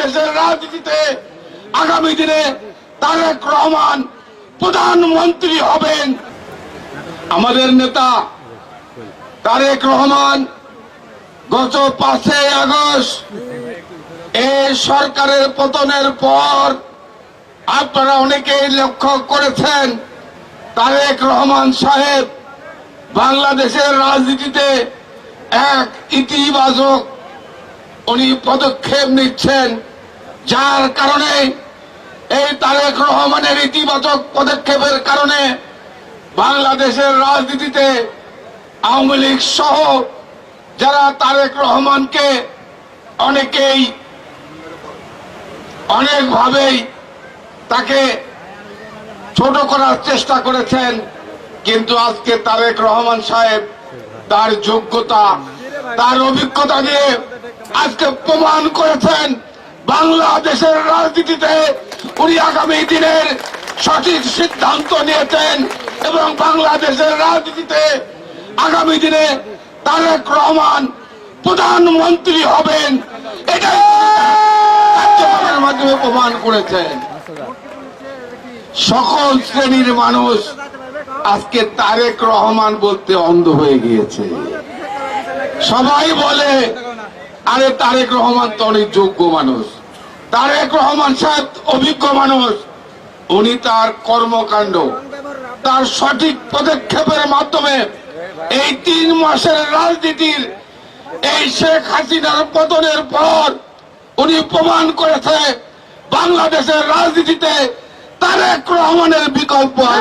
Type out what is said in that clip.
বাংলাদেশের রাজনীতিতে আগামী দিনে তারেক রহমান প্রধানমন্ত্রী হবেন। আমাদের নেতা তারেক রহমান গত পাঁচই আগস্ট এই সরকারের পতনের পর আপনারা অনেকেই লক্ষ্য করেছেন, তারেক রহমান সাহেব বাংলাদেশের রাজনীতিতে এক ইতিবাচক উনি পদক্ষেপ নিচ্ছেন। যার কারণে এই তারেক রহমানের ইতিবাচক পদক্ষেপের কারণে বাংলাদেশের রাজনীতিতে আওয়ামী লীগ সহ যারা তারেক রহমানকে অনেকেই অনেকভাবেই তাকে ছোট করার চেষ্টা করেছেন, কিন্তু আজকে তারেক রহমান সাহেব তার যোগ্যতা, তার অভিজ্ঞতা দিয়ে আজকে প্রমাণ করেছেন। বাংলাদেশের রাজনীতিতে উনি আগামী দিনের সঠিক সিদ্ধান্ত নিয়েছেন এবং বাংলাদেশের রাজনীতিতে আগামী দিনে তারেক রহমান প্রধানমন্ত্রী হবেন। এটাই মাধ্যমে প্রমাণ করেছেন। সকল শ্রেণির মানুষ আজকে তারেক রহমান বলতে অন্ধ হয়ে গিয়েছে। সবাই বলে, আরে তারেক রহমান তো অনেক যোগ্য মানুষ। তারেক রহমান সাহেব অভিজ্ঞ মানুষ উনি তার কর্মকাণ্ড, তার সঠিক পদক্ষেপের মাধ্যমে এই তিন মাসের রাজনীতির এই শেখ হাসিনার পতনের পর উনি প্রমাণ করেছে বাংলাদেশের রাজনীতিতে তারেক রহমানের বিকল্প নেই।